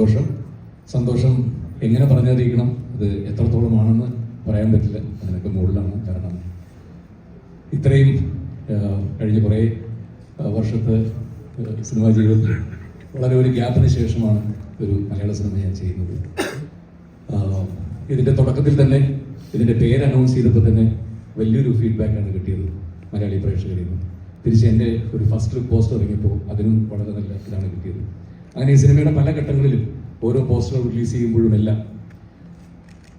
സന്തോഷം. സന്തോഷം എങ്ങനെ പറഞ്ഞറിയിക്കണം? അത് എത്രത്തോളമാണെന്ന് പറയാൻ പറ്റില്ല. അതിനൊക്കെ മുകളിലാണ് കാരണം. ഇത്രയും കഴിഞ്ഞ കുറേ വർഷത്തെ സിനിമാ ജീവിതത്തിൽ വളരെ ഒരു ഗ്യാപ്പിന് ശേഷമാണ് ഒരു മലയാള സിനിമ ഞാൻ ചെയ്യുന്നത്. ഇതിന്റെ തുടക്കത്തിൽ തന്നെ ഇതിന്റെ പേര് അനൗൺസ് ചെയ്തപ്പോൾ തന്നെ വലിയൊരു ഫീഡ്ബാക്കാണ് കിട്ടിയത് മലയാളി പ്രേക്ഷകരിൽ നിന്ന്. തിരിച്ച് എന്റെ ഒരു ഫസ്റ്റ് ലുക്ക് പോസ്റ്റർ ഇറങ്ങിയപ്പോൾ അതിനും വളരെ നല്ല ഇതാണ് കിട്ടിയത്. അങ്ങനെ ഈ സിനിമയുടെ പല ഘട്ടങ്ങളിലും ഓരോ പോസ്റ്റർ റിലീസ് ചെയ്യുമ്പോഴും എല്ലാം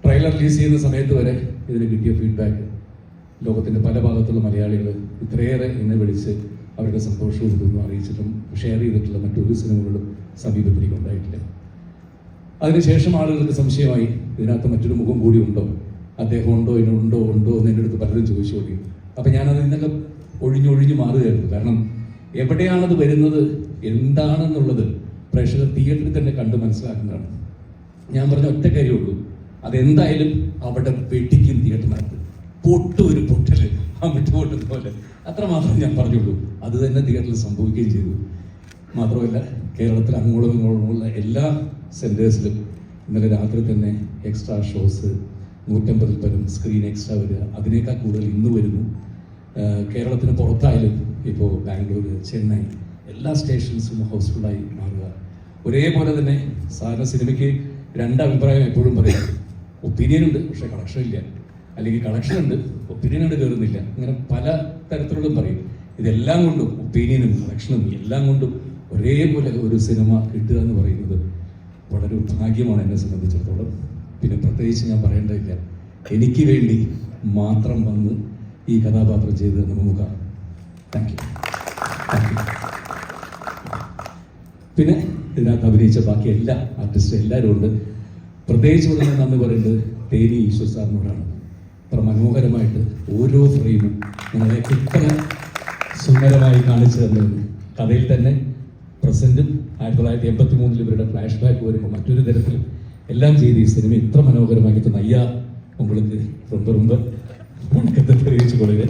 ട്രെയിലർ റിലീസ് ചെയ്യുന്ന സമയത്ത് വരെ ഇതിന് കിട്ടിയ ഫീഡ്ബാക്ക് ലോകത്തിന്റെ പല ഭാഗത്തുള്ള മലയാളികൾ ഇത്രയേറെ എന്നെ വിളിച്ച് അവരുടെ സന്തോഷവും ഇതൊന്നും അറിയിച്ചിട്ടും ഷെയർ ചെയ്തിട്ടുള്ള മറ്റൊരു സിനിമകളും സമീപത്തിൽ എനിക്ക് ഉണ്ടായിട്ടില്ല. അതിനുശേഷം ആളുകൾക്ക് സംശയമായി ഇതിനകത്ത് മറ്റൊരു മുഖം കൂടി ഉണ്ടോ? അദ്ദേഹം ഉണ്ടോ? ഇതിനുണ്ടോ ഉണ്ടോ? എന്ന് എന്റെ അടുത്ത് പലരും ചോദിച്ചു കൊടുക്കും അപ്പം ഞാനത് ഇന്നലെ ഒഴിഞ്ഞൊഴിഞ്ഞ് മാറുകയായിരുന്നു. കാരണം എവിടെയാണത് വരുന്നത്? എന്താണെന്നുള്ളത് പ്രേക്ഷകർ തിയേറ്ററിൽ തന്നെ കണ്ട് മനസ്സിലാക്കുന്നതാണ്. ഞാൻ പറഞ്ഞ ഒറ്റ കാര്യമുള്ളൂ അതെന്തായാലും അവിടെ വെട്ടിക്കും തിയേറ്ററിനകത്ത് പൊട്ടു ഒരു പൊട്ടൽ ആ വിട്ടുപൊട്ടുന്ന പോലെ. അത്ര അത്രമാത്രം ഞാൻ പറഞ്ഞുള്ളൂ. അത് തന്നെ തിയേറ്ററിൽ സംഭവിക്കുകയും ചെയ്തു. മാത്രമല്ല കേരളത്തിൽ അങ്ങോളം ഇങ്ങോളമുള്ള എല്ലാ സെന്റേഴ്സിലും ഇന്നലെ രാത്രി തന്നെ എക്സ്ട്രാ ഷോസ് നൂറ്റമ്പതിൽ പരം സ്ക്രീൻ എക്സ്ട്രാ വരിക. അതിനേക്കാൾ കൂടുതൽ ഇന്ന് വരുന്നു. കേരളത്തിന് പുറത്തായാലും ഇപ്പോൾ ബാംഗ്ലൂർ ചെന്നൈ എല്ലാ സ്റ്റേഷൻസും ഹൗസ്ഫുള്ളായി മാറുക. ഒരേപോലെ തന്നെ സാധാരണ സിനിമയ്ക്ക് രണ്ട് അഭിപ്രായം എപ്പോഴും പറയാം. ഒപ്പീനിയൻ ഉണ്ട് പക്ഷേ കളക്ഷൻ ഇല്ല. അല്ലെങ്കിൽ കളക്ഷൻ ഉണ്ട് ഒപ്പീനിയൻ ഉണ്ട് കയറുന്നില്ല അങ്ങനെ പല തരത്തിലുള്ളതും പറയും. ഇതെല്ലാം കൊണ്ടും ഒപ്പീനിയനും കളക്ഷനും എല്ലാം കൊണ്ടും ഒരേപോലെ ഒരു സിനിമ കിട്ടുക എന്ന് പറയുന്നത് വളരെ ഭാഗ്യമാണ് എന്നെ സംബന്ധിച്ചിടത്തോളം. പിന്നെ പ്രത്യേകിച്ച് ഞാൻ പറയേണ്ടതില്ല. എനിക്ക് വേണ്ടി മാത്രം വന്ന് ഈ കഥാപാത്രം ചെയ്ത് നമുക്ക് താങ്ക് യു പിന്നെ ഇതിനകത്ത് അഭിനയിച്ച ബാക്കി എല്ലാ ആർട്ടിസ്റ്റും എല്ലാവരും ഉണ്ട്. പ്രത്യേകിച്ച് പറഞ്ഞാൽ നന്ദി പറയുന്നത് തേനി ഈശ്വർ സാറിനോടാണ്. അത്ര മനോഹരമായിട്ട് ഓരോ ഫ്രെയിമും നിങ്ങളെ ഇത്ര സുന്ദരമായി കാണിച്ചു തന്നതെന്ന് കഥയിൽ തന്നെ പ്രസന്റും ആയിരത്തി തൊള്ളായിരത്തി എൺപത്തി മൂന്നിൽ ഇവരുടെ ഫ്ലാഷ് ബാക്ക് വരുമ്പോൾ മറ്റൊരു തരത്തിൽ എല്ലാം ചെയ്ത് ഈ സിനിമ ഇത്ര മനോഹരമാക്കി തന്ന അയ്യാ ഉങ്ങൾക്ക് റൊമ്പ റൊമ്പ ഉണക്കത്തെ തെളിയിച്ചു കൊള്ളുക